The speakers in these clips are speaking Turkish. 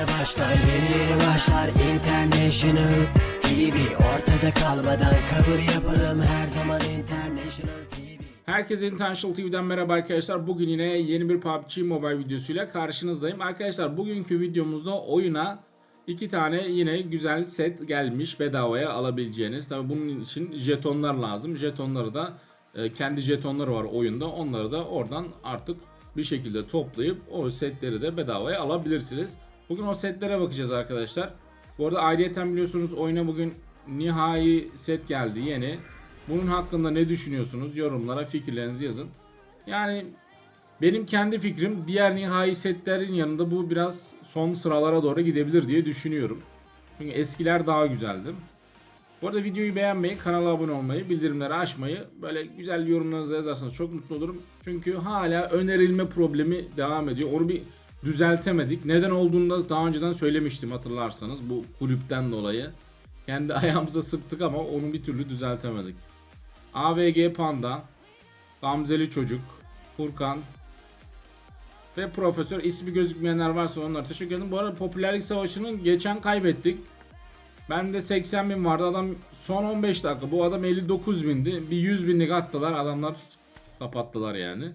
yeni başlar Yeni yeni başlar International TV Ortada kalmadan kabul yapalım Her zaman International TV Herkese International TV'den merhaba arkadaşlar. Bugün yine yeni bir PUBG Mobile videosuyla karşınızdayım. Arkadaşlar bugünkü videomuzda oyuna iki tane yine güzel set gelmiş bedavaya alabileceğiniz. Tabi bunun için jetonlar lazım. Jetonları da e, kendi jetonları var oyunda. Onları da oradan artık bir şekilde toplayıp o setleri de bedavaya alabilirsiniz. Bugün o setlere bakacağız arkadaşlar. Bu arada ayrıyeten biliyorsunuz oyuna bugün nihai set geldi yeni. Bunun hakkında ne düşünüyorsunuz? Yorumlara fikirlerinizi yazın. Yani benim kendi fikrim diğer nihai setlerin yanında bu biraz son sıralara doğru gidebilir diye düşünüyorum. Çünkü eskiler daha güzeldi. Bu arada videoyu beğenmeyi, kanala abone olmayı, bildirimleri açmayı, böyle güzel yorumlarınızı yazarsanız çok mutlu olurum. Çünkü hala önerilme problemi devam ediyor. Onu bir düzeltemedik. Neden olduğunu da daha önceden söylemiştim hatırlarsanız bu kulüpten dolayı. Kendi ayağımıza sıktık ama onu bir türlü düzeltemedik. AVG Panda, Gamzeli Çocuk, Furkan ve Profesör ismi gözükmeyenler varsa onlara teşekkür ederim. Bu arada popülerlik savaşının geçen kaybettik. Bende 80 bin vardı adam son 15 dakika bu adam 59 bindi bir 100 binlik attılar adamlar kapattılar yani.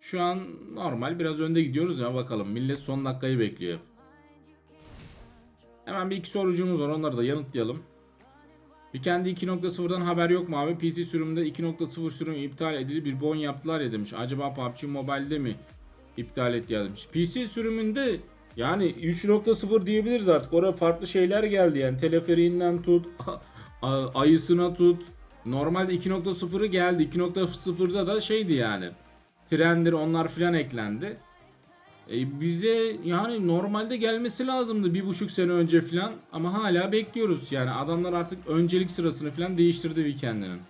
Şu an normal biraz önde gidiyoruz ya bakalım millet son dakikayı bekliyor. Hemen bir iki sorucumuz var onları da yanıtlayalım. Bir kendi 2.0'dan haber yok mu abi? PC sürümünde 2.0 sürüm iptal edildi bir bon yaptılar ya demiş. Acaba PUBG Mobile'de mi iptal etti ya demiş. PC sürümünde yani 3.0 diyebiliriz artık. Oraya farklı şeyler geldi yani. Teleferiğinden tut, ayısına tut. Normalde 2.0'ı geldi. 2.0'da da şeydi yani. Trendir onlar filan eklendi. E, bize yani normalde gelmesi lazımdı bir buçuk sene önce filan ama hala bekliyoruz yani adamlar artık öncelik sırasını filan değiştirdi Weekend'inin.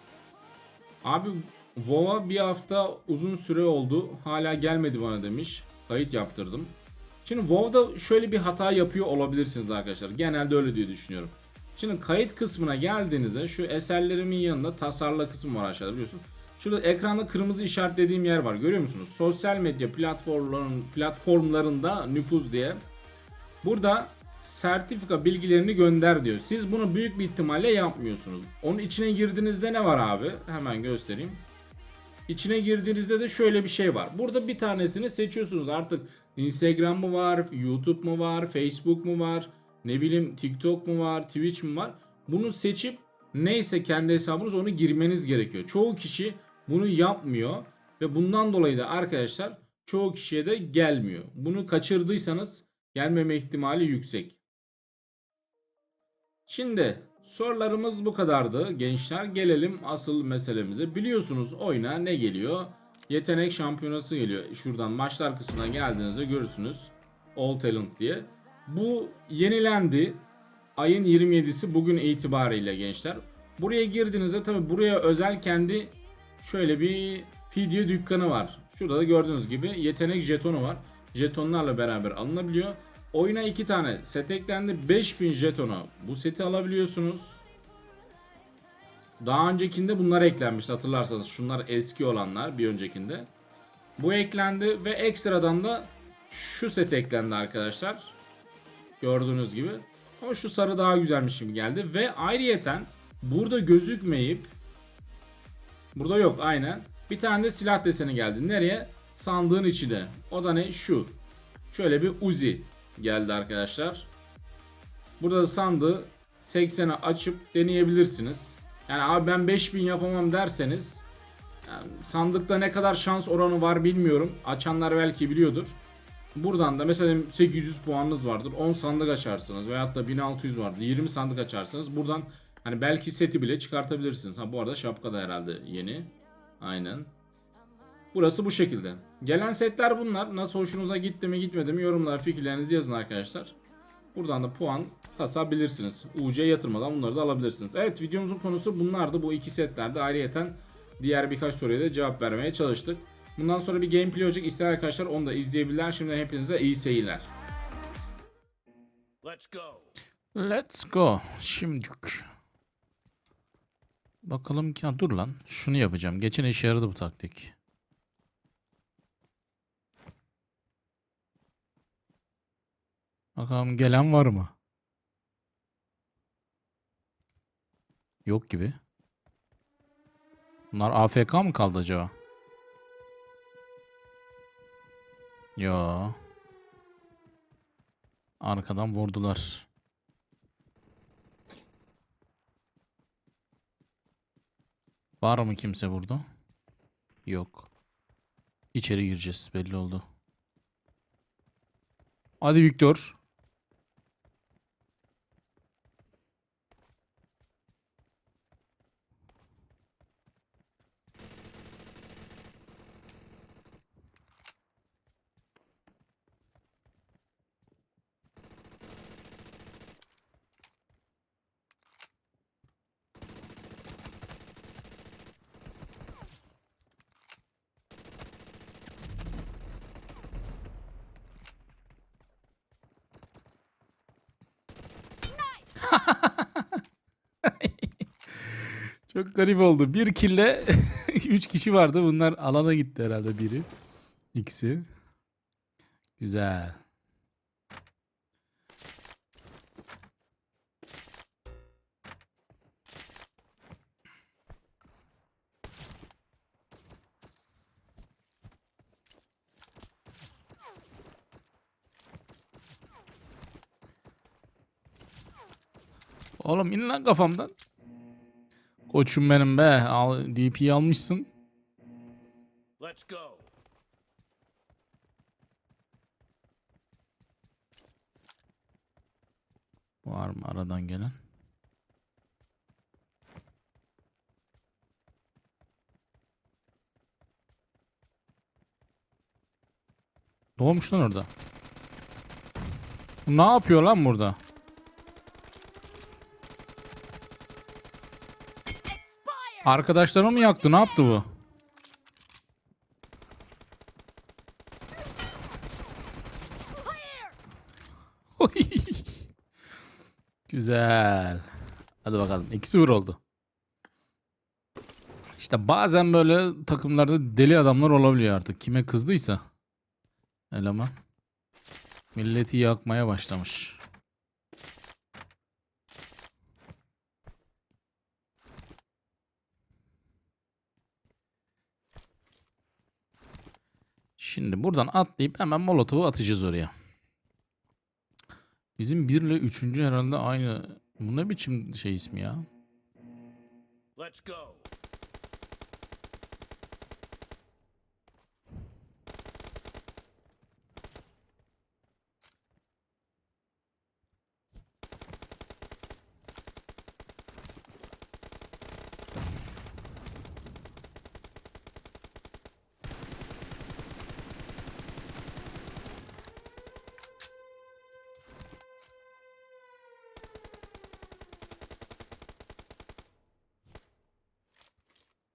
Abi WoW'a bir hafta uzun süre oldu hala gelmedi bana demiş kayıt yaptırdım. Şimdi WoW'da şöyle bir hata yapıyor olabilirsiniz arkadaşlar genelde öyle diye düşünüyorum. Şimdi kayıt kısmına geldiğinizde şu eserlerimin yanında tasarla kısmı var aşağıda biliyorsun. Şurada ekranda kırmızı işaretlediğim yer var. Görüyor musunuz? Sosyal medya platformların platformlarında nüfuz diye. Burada sertifika bilgilerini gönder diyor. Siz bunu büyük bir ihtimalle yapmıyorsunuz. Onun içine girdiğinizde ne var abi? Hemen göstereyim. İçine girdiğinizde de şöyle bir şey var. Burada bir tanesini seçiyorsunuz. Artık Instagram mı var, YouTube mu var, Facebook mu var, ne bileyim TikTok mu var, Twitch mi var? Bunu seçip neyse kendi hesabınız onu girmeniz gerekiyor. Çoğu kişi bunu yapmıyor ve bundan dolayı da arkadaşlar çoğu kişiye de gelmiyor. Bunu kaçırdıysanız gelmeme ihtimali yüksek. Şimdi sorularımız bu kadardı. Gençler gelelim asıl meselemize. Biliyorsunuz oyuna ne geliyor? Yetenek şampiyonası geliyor. Şuradan maçlar kısmına geldiğinizde görürsünüz. All Talent diye. Bu yenilendi. Ayın 27'si bugün itibariyle gençler. Buraya girdiğinizde tabi buraya özel kendi şöyle bir fidye dükkanı var. Şurada da gördüğünüz gibi yetenek jetonu var. Jetonlarla beraber alınabiliyor. Oyuna iki tane set eklendi. 5000 jetona bu seti alabiliyorsunuz. Daha öncekinde bunlar eklenmişti hatırlarsanız. Şunlar eski olanlar bir öncekinde. Bu eklendi ve ekstradan da şu set eklendi arkadaşlar. Gördüğünüz gibi. Ama şu sarı daha güzelmiş gibi geldi. Ve ayrıyeten burada gözükmeyip burada yok aynen. Bir tane de silah deseni geldi. Nereye? Sandığın içine. O da ne? Şu. Şöyle bir Uzi geldi arkadaşlar. Burada da sandığı 80'e açıp deneyebilirsiniz. Yani abi ben 5000 yapamam derseniz yani sandıkta ne kadar şans oranı var bilmiyorum. Açanlar belki biliyordur. Buradan da mesela 800 puanınız vardır. 10 sandık açarsınız veyahut da 1600 vardır. 20 sandık açarsınız. Buradan hani belki seti bile çıkartabilirsiniz. Ha bu arada şapka da herhalde yeni. Aynen. Burası bu şekilde. Gelen setler bunlar. Nasıl hoşunuza gitti mi gitmedi mi yorumlara fikirlerinizi yazın arkadaşlar. Buradan da puan kasabilirsiniz. UC yatırmadan bunları da alabilirsiniz. Evet videomuzun konusu bunlardı. Bu iki setlerde ayrıyeten diğer birkaç soruya da cevap vermeye çalıştık. Bundan sonra bir gameplay olacak. İsteyen arkadaşlar onu da izleyebilirler. Şimdi hepinize iyi seyirler. Let's go. Let's go. Şimdi. Bakalım ki ha, dur lan. Şunu yapacağım. Geçen işe yaradı bu taktik. Bakalım gelen var mı? Yok gibi. Bunlar AFK mı kaldı acaba? Yo. Arkadan vurdular. Var mı kimse burada? Yok. İçeri gireceğiz belli oldu. Hadi Victor. Çok garip oldu. Bir kille 3 kişi vardı. Bunlar alana gitti herhalde biri. İkisi. Güzel. Oğlum in lan kafamdan. Koçum benim be. Al, DP'yi almışsın. Let's go. Var mı aradan gelen? Ne olmuş lan orada? Ne yapıyor lan burada? Arkadaşlarını mı yaktı? Ne yaptı bu? Güzel. Hadi bakalım. 2-0 oldu. İşte bazen böyle takımlarda deli adamlar olabiliyor artık. Kime kızdıysa. Eleman. Milleti yakmaya başlamış. Şimdi buradan atlayıp hemen molotovu atacağız oraya. Bizim 1 ile 3. herhalde aynı. Bu ne biçim şey ismi ya? Let's go.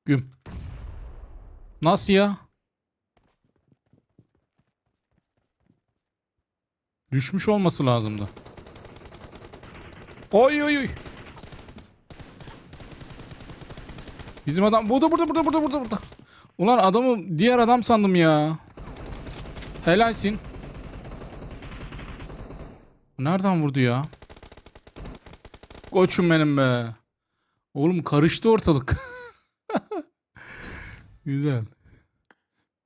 Güm. Nasıl ya? Düşmüş olması lazımdı. Oy oy oy. Bizim adam burada burada burada burada burada burada. Ulan adamı diğer adam sandım ya. Helalsin. Nereden vurdu ya? Koçum benim be. Oğlum karıştı ortalık. Güzel.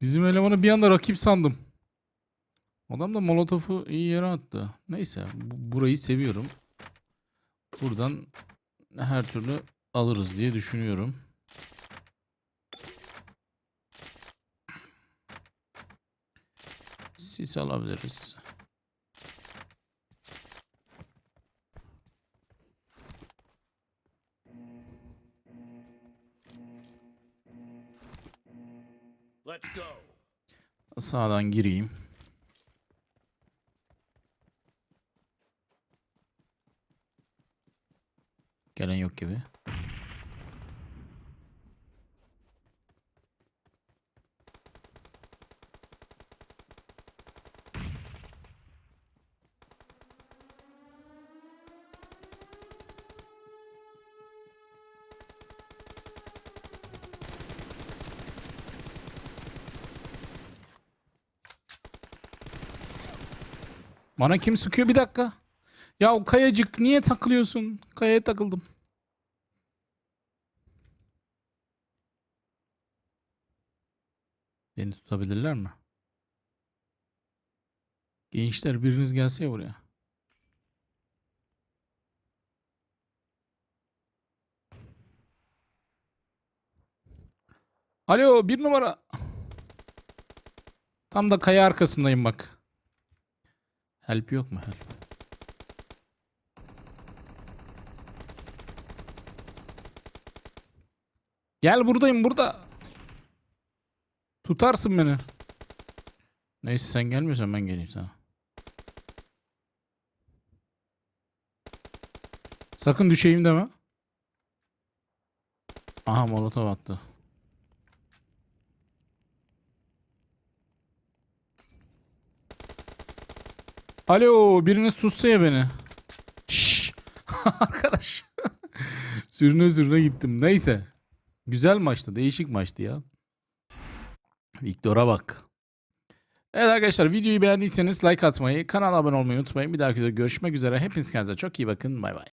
Bizim elemanı bir anda rakip sandım. Adam da molotofu iyi yere attı. Neyse bu- burayı seviyorum. Buradan her türlü alırız diye düşünüyorum. Sis alabiliriz. Let's go. Sağdan gireyim. Gelen yok gibi. Bana kim sıkıyor bir dakika. Ya o kayacık niye takılıyorsun? Kayaya takıldım. Beni tutabilirler mi? Gençler biriniz gelse ya buraya. Alo bir numara. Tam da kaya arkasındayım bak. Help yok mu help? Gel buradayım burada. Tutarsın beni. Neyse sen gelmiyorsan ben geleyim sana. Sakın düşeyim deme. Aha molotov attı. Alo biriniz tutsa ya beni. Şşş. Arkadaş. sürüne sürüne gittim. Neyse. Güzel maçtı. Değişik maçtı ya. Viktor'a bak. Evet arkadaşlar videoyu beğendiyseniz like atmayı, kanala abone olmayı unutmayın. Bir dahaki videoda görüşmek üzere. Hepiniz kendinize çok iyi bakın. Bay bay.